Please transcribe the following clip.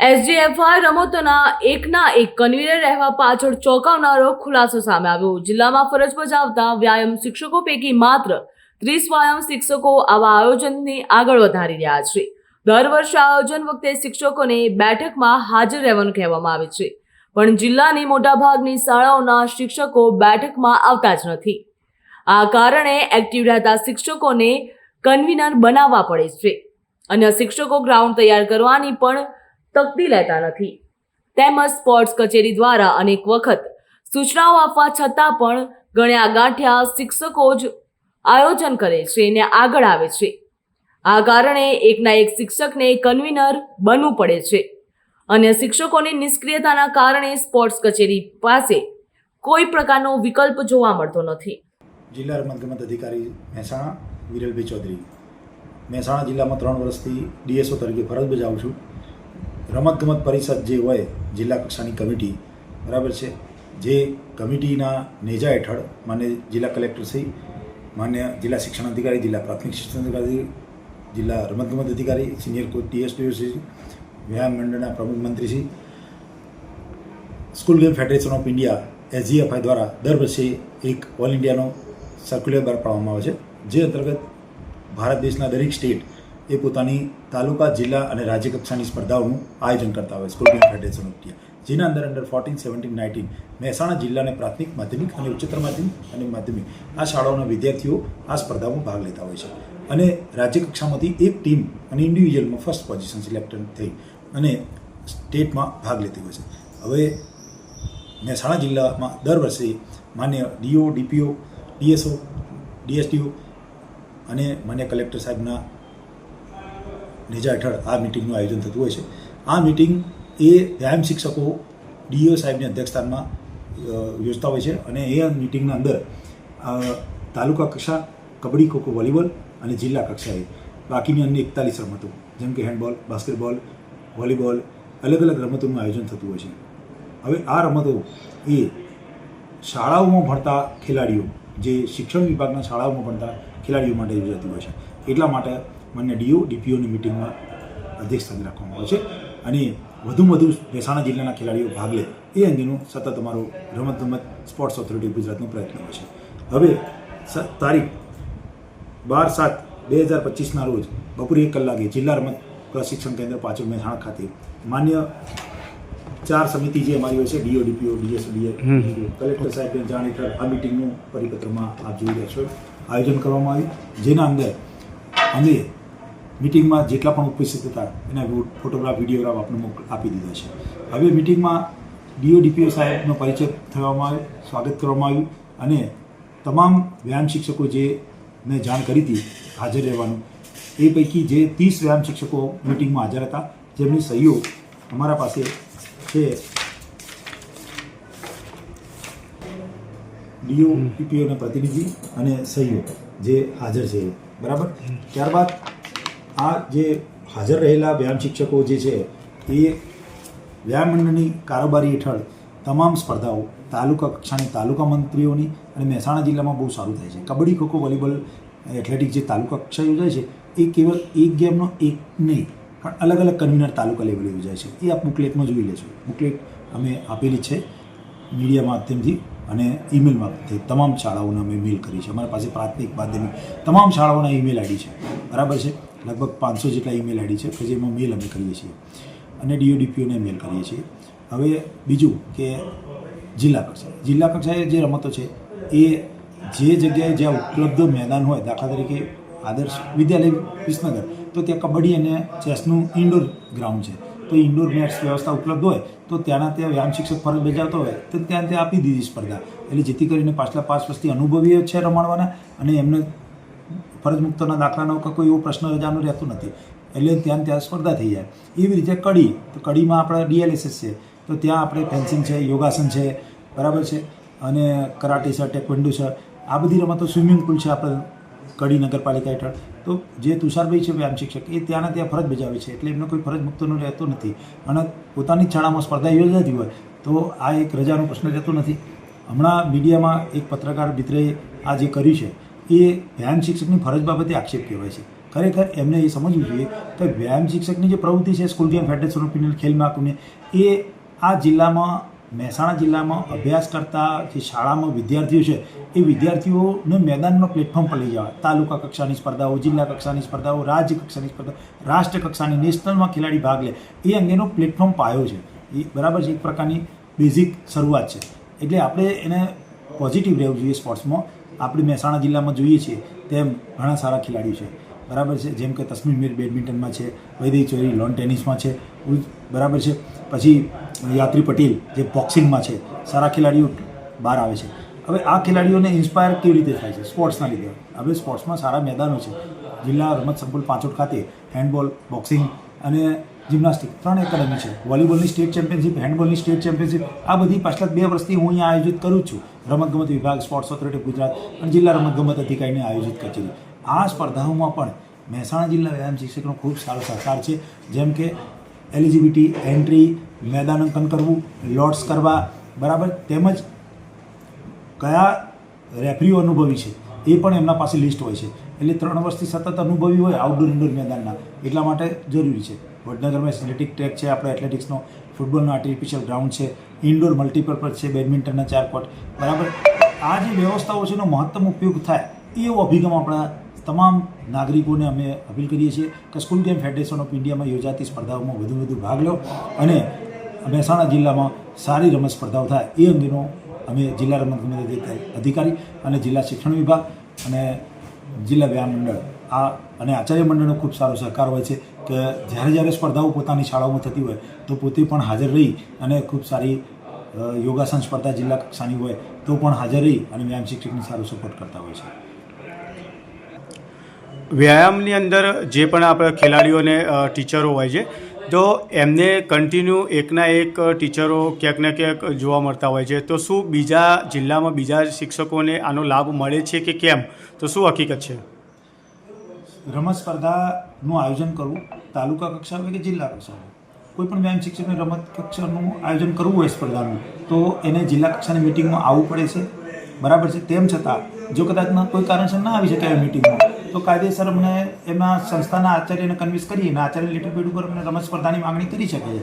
SGFI રમતોના એકના એક કન્વીનર રહેવા પાછળ ચોંકાવનારો ખુલાસો સામે આવ્યો. જિલ્લામાં ફરજ બજાવતા વ્યાયામ શિક્ષકો પૈકી માત્ર ત્રીસ વ્યાયામ શિક્ષકો આવા આયોજનને આગળ વધારી રહ્યા છે. દર વર્ષે આયોજન વખતે શિક્ષકોને બેઠકમાં હાજર રહેવાનું કહેવામાં આવે છે. પણ જિલ્લાની મોટાભાગની શાળાઓના શિક્ષકો બેઠકમાં આવતા જ નથી. આ કારણે એક્ટિવ રહેતા શિક્ષકોને કન્વીનર બનાવવા પડે છે. અને શિક્ષકો ગ્રાઉન્ડ તૈયાર કરવાની પણ તકતી લેતા નથી. તેમજ સ્પોર્ટ્સ કચેરી દ્વારા અનેક વખત સૂચનાઓ આપવા છતાં પણ ગણ્યા ગાંઠ્યા શિક્ષકો જ આયોજન કરે છે અને આગળ આવે છે. આ કારણે એકના એક શિક્ષકને કન્વીનર બનવું પડે છે. અને શિક્ષકોની નિષ્ક્રિયતાના કારણે સ્પોર્ટ્સ કચેરી પાસે કોઈ પ્રકારનો વિકલ્પ જોવા મળતો નથી. જિલ્લા રમતગમત અધિકારી મહેસાણા વિરલભાઈ ચૌધરી. મહેસાણા જિલ્લામાં ત્રણ વર્ષથી ડીએસઓ તરીકે ફરજ બજાવું છું. રમતગમત પરિષદ જે હોય, જિલ્લા કક્ષાની કમિટી, બરાબર છે? જે કમિટીના નેજા હેઠળ માન્ય જિલ્લા કલેક્ટરશ્રી માન્ય જિલ્લા શિક્ષણ અધિકારી, જિલ્લા પ્રાથમિક શિક્ષણ અધિકારી, જિલ્લા રમતગમત અધિકારી, સિનિયર કોચ ટીએસપીઓ શ્રી, વ્યાયામ મંડળના પ્રમુખ મંત્રીશ્રી school game federation of India, SGFI દ્વારા દર વર્ષે એક ઓલ ઇન્ડિયાનો સર્ક્યુલર બહાર પાડવામાં આવે છે, જે અંતર્ગત ભારત દેશના દરેક સ્ટેટ એ પોતાની તાલુકા, જિલ્લા અને રાજ્ય કક્ષાની સ્પર્ધાઓનું આયોજન કરતા હોય school game federation of India જેના અંદર under fourteen seventeen nineteen Mahesana જિલ્લાને પ્રાથમિક, માધ્યમિક અને ઉચ્ચતર માધ્યમિક અને માધ્યમિક આ શાળાઓના વિદ્યાર્થીઓ આ સ્પર્ધામાં ભાગ લેતા હોય છે. અને રાજ્ય કક્ષામાંથી એક ટીમ અને ઇન્ડિવિજ્યુઅલમાં ફર્સ્ટ પોઝિશન સિલેક્ટ થઈ અને સ્ટેટમાં ભાગ લેતી હોય છે. હવે મહેસાણા જિલ્લામાં દર વર્ષે માન્ય ડીઓ ડીપીઓ ડીએસઓ, ડીએસટીઓ અને માન્ય કલેક્ટર સાહેબના નેજા હેઠળ આ મિટિંગનું આયોજન થતું હોય છે. આ મિટિંગ એ વ્યાયામ શિક્ષકો ડીઓ સાહેબની અધ્યક્ષસ્થાનમાં યોજતા હોય છે અને એ મિટિંગના અંદર તાલુકા કક્ષા, કબડ્ડી, ખોખો, વોલીબોલ અને જિલ્લા કક્ષાએ. બાકીની અન્ય એકતાલીસ રમતો, જેમ કે હેન્ડબોલ, બાસ્કેટબોલ, વોલીબોલ અલગ અલગ રમતોનું આયોજન થતું હોય છે. હવે આ રમતો એ શાળાઓમાં ભણતા ખેલાડીઓ જે શિક્ષણ વિભાગના શાળાઓમાં ભણતા ખેલાડીઓ માટે યોજાતી હોય છે. એટલા માટે મને ડીઓ ડીપીઓની મિટિંગમાં અધ્યક્ષસ્થાન રાખવામાં આવે છે અને વધુમાં વધુ મહેસાણા જિલ્લાના ખેલાડીઓ ભાગ લે એ અંગેનું સતત અમારો રમત ગમત સ્પોર્ટ્સ ઓથોરિટી ગુજરાતનો પ્રયત્ન હોય છે. હવે તારીખ બાર સાત બે હજાર પચીસના રોજ બપોરે એક કલાકે જિલ્લા રમત પ્રશિક્ષણ કેન્દ્ર પાછળ મહેસાણા ખાતે માન્ય ચાર સમિતિ જે અમારી હોય છે ડીઓ ડીપીઓ ડીએસડીએ કલેક્ટર સાહેબને જાણ હેઠળ આ મિટિંગનું પરિપત્રમાં આપ જોઈ રહ્યા છો. આયોજન કરવામાં આવ્યું. જેના અંદર અમે મિટિંગમાં જેટલા પણ ઉપસ્થિત હતા એના ફોટોગ્રાફ વિડીયોગ્રાફ આપને આપી દીધા છે. હવે મિટિંગમાં ડીઓ ડીપીઓ સાહેબનો પરિચય થવામાં આવ્યો સ્વાગત કરવામાં આવ્યું અને તમામ વ્યાયામ શિક્ષકો જે મેં જાણ કરી હતી હાજર રહેવાનું એ પૈકી જે ત્રીસ વ્યાયામ શિક્ષકો મિટિંગમાં હાજર હતા જેમની સહીઓ અમારા પાસે છે. ડીઓ પીપીઓના પ્રતિનિધિ અને સહીઓ જે હાજર છે. બરાબર? ત્યારબાદ આ જે હાજર રહેલા વ્યાયામ શિક્ષકો જે છે એ વ્યાયામ મંડળની કારોબારી હેઠળ તમામ સ્પર્ધાઓ તાલુકા કક્ષાની તાલુકા મંત્રીઓની અને મહેસાણા જિલ્લામાં બહુ સારું થાય છે. કબડ્ડી ખોખો વોલીબોલ એથ્લેટિક જે તાલુકા કક્ષા યોજાય છે એ કેવળ એક ગેમનો એક નહીં પણ અલગ અલગ કન્વીનર તાલુકા લેવલે યોજાય છે. એ આપ બુકલેટમાં જોઈ લેશો બુકલેટ અમે આપેલી છે મીડિયા માધ્યમથી અને ઈમેલ માધ્યમથી. તમામ શાળાઓને અમે મેલ કરી છે અમારા પાસે પ્રાથમિક, માધ્યમિક તમામ શાળાઓના ઈમેલ આઈડી છે. બરાબર છે? લગભગ પાંચસો જેટલા ઈમેલ આઈડી છે કે જેમાં મેલ અમે કરીએ છીએ. અને ડીઓડીપીઓને મેલ કરીએ છીએ. હવે બીજું કે જિલ્લા કક્ષાએ. જિલ્લા કક્ષાએ જે રમતો છે, એ જે જગ્યાએ જ્યાં ઉપલબ્ધ મેદાન હોય દાખલા તરીકે આદર્શ વિદ્યાલય વિસનગર તો ત્યાં કબડ્ડી અને ચેસનું ઇન્ડોર ગ્રાઉન્ડ છે. તો ઇન્ડોર મેટ્સ વ્યવસ્થા ઉપલબ્ધ હોય તો ત્યાંના ત્યાં વ્યાયામ શિક્ષક ફરજ બજાવતો હોય તો ત્યાં ત્યાં આપી દીધી સ્પર્ધા. એટલે જેથી કરીને પાછલા પાંચ વર્ષથી અનુભવી છે રમાડવાના અને એમને ફરજ મુક્તના દાખલાનો કોઈ એવો પ્રશ્ન રજાનો રહેતો નથી. એટલે ત્યાં ત્યાં સ્પર્ધા થઈ જાય. એવી રીતે કડી, તો કડીમાં આપણે ડીએલએસએસ છે. તો ત્યાં આપણે ફેન્સિંગ છે, યોગાસન છે, બરાબર છે? અને કરાટે છે, ટેકવન્ડો છે. આ બધી રમતો સ્વિમિંગ પુલ છે આપણે કડી નગરપાલિકા હેઠળ. તો જે તુષારભાઈ છે વ્યાયામ શિક્ષક, એ ત્યાંના ત્યાં ફરજ બજાવે છે. એટલે એમને કોઈ ફરજ મુક્તનો રહેતો નથી. અને પોતાની શાળામાં સ્પર્ધા યોજાતી હોય, તો આ એક રજાનો પ્રશ્ન રહેતો નથી. હમણાં મીડિયામાં એક પત્રકાર મિત્રએ આ જે કર્યું છે, એ વ્યાયામ શિક્ષકની ફરજ બાબતે આક્ષેપ કહેવાય છે. ખરેખર એમને એ સમજવું જોઈએ કે વ્યાયામ શિક્ષકની જે પ્રવૃત્તિ છે school game federation of Indian ખેલ મહાકુંભની એ આ જિલ્લામાં મહેસાણા જિલ્લામાં અભ્યાસ કરતા જે શાળામાં વિદ્યાર્થીઓ છે, એ વિદ્યાર્થીઓને મેદાનમાં પ્લેટફોર્મ પર લઈ જવા. તાલુકા કક્ષાની સ્પર્ધાઓ, જિલ્લા કક્ષાની સ્પર્ધાઓ, રાજ્ય કક્ષાની સ્પર્ધા રાષ્ટ્ર કક્ષાની નેશનલમાં ખેલાડી ભાગ લે. એ અંગેનો પ્લેટફોર્મ પાયો છે. એ બરાબર છે, એક પ્રકારની બેઝિક શરૂઆત છે. એટલે આપણે એને પોઝિટિવ રહેવું જોઈએ સ્પોર્ટ્સમાં આપણે મહેસાણા જિલ્લામાં જોઈએ છીએ, તેમ ઘણા સારા ખેલાડીઓ છે. બરાબર છે, જેમ કે તસ્મીર મીર બેડમિન્ટનમાં છે વૈદિક ચોરી લોન ટેનિસમાં છે. બરાબર છે. પછી યાત્રી પટેલ જે બોક્સિંગમાં છે, સારા ખેલાડીઓ બહાર આવે છે. હવે આ ખેલાડીઓને ઇન્સ્પાયર કેવી રીતે થાય છે? સ્પોર્ટ્સના લીધે. હવે સ્પોર્ટ્સમાં સારા મેદાનો છે. જિલ્લા રમત સંકુલ પાંચોટ ખાતે હેન્ડબોલ બોક્સિંગ અને જિમ્નાસ્ટિક ત્રણ એકેડમી છે. વોલીબોલની સ્ટેટ ચેમ્પિયનશિપ હેન્ડબોલની સ્ટેટ ચેમ્પિયનશિપ આ બધી પાછલા બે વર્ષથી હું અહીંયા આયોજિત કરું છું. રમતગમત વિભાગ સ્પોર્ટ્સ ઓથોરિટી ગુજરાત અને જિલ્લા રમતગમત અધિકારીને આયોજિત કચેરી. આ સ્પર્ધાઓમાં પણ મહેસાણા જિલ્લા વ્યાયામ શિક્ષકનો ખૂબ સારો સહકાર છે. જેમ કે એલિજિબિલિટી એન્ટ્રી મેદાનાંકન કરવું લોટ્સ કરવા, બરાબર? તેમજ કયા રેફરીઓ અનુભવી છે, એ પણ એમના પાસે લિસ્ટ હોય છે. એટલે ત્રણ વર્ષથી સતત અનુભવી હોય આઉટડોર ઇન્ડોર મેદાનના, એટલા માટે જરૂરી છે. વડનગરમાં એથ્લેટિક ટ્રેક છે, આપણે એથ્લેટિક્સનો ફૂટબોલનો આર્ટિફિશિયલ ગ્રાઉન્ડ છે ઇન્ડોર મલ્ટીપર્પઝ છે બેડમિન્ટનના ચાર કોર્ટ બરાબર? આ જે વ્યવસ્થાઓ છે, એનો મહત્તમ ઉપયોગ થાય એવો અભિગમ આપણા તમામ નાગરિકોને અમે અપીલ કરીએ છીએ કે સ્કૂલ ગેમ ફેડરેશન ઓફ ઇન્ડિયામાં યોજાતી સ્પર્ધાઓમાં વધુ વધુ ભાગ લો અને મહેસાણા જિલ્લામાં સારી રમત સ્પર્ધાઓ થાય. એ અંગેનો અમે જિલ્લા અધિકારી અધિકારી અને જિલ્લા શિક્ષણ વિભાગ અને જિલ્લા વ્યાયામ મંડળ આ અને આચાર્ય મંડળનો ખૂબ સારો સહકાર હોય છે કે જ્યારે જ્યારે સ્પર્ધાઓ પોતાની શાળાઓમાં થતી હોય તો પોતે પણ હાજર રહી અને ખૂબ સારી યોગાસન સ્પર્ધા જિલ્લા કક્ષાની હોય તો પણ હાજર રહી અને વ્યાયામ શિક્ષકને સારો સપોર્ટ કરતા હોય છે. વ્યાયામની અંદર જે પણ આપણા ખેલાડીઓને ટીચરો હોય છે, તો એમને કન્ટિન્યુ એકના એક ટીચરો ક્યાંક ને ક્યાંક જોવા મળતા હોય છે. તો શું બીજા જિલ્લામાં બીજા શિક્ષકોને આનો લાભ મળે છે કે કેમ? તો શું હકીકત છે? રમત સ્પર્ધાનું આયોજન કરવું, તાલુકા કક્ષા હોય કે જિલ્લા કક્ષા હોય કોઈ પણ વ્યાયામ શિક્ષકને રમત કક્ષાનું આયોજન કરવું હોય સ્પર્ધાનું, તો એને જિલ્લા કક્ષાની મિટિંગમાં આવવું પડે છે. બરાબર છે. તેમ છતાં, જો કદાચ કોઈ કારણસર ના આવી શકે મિટિંગમાં તો કાયદેસર અમને એમના સંસ્થાના આચાર્યને કન્વિન્સ કરી અને આચાર્ય લેટર પેડ ઉપર અમને રમત સ્પર્ધાની માંગણી કરી શકે છે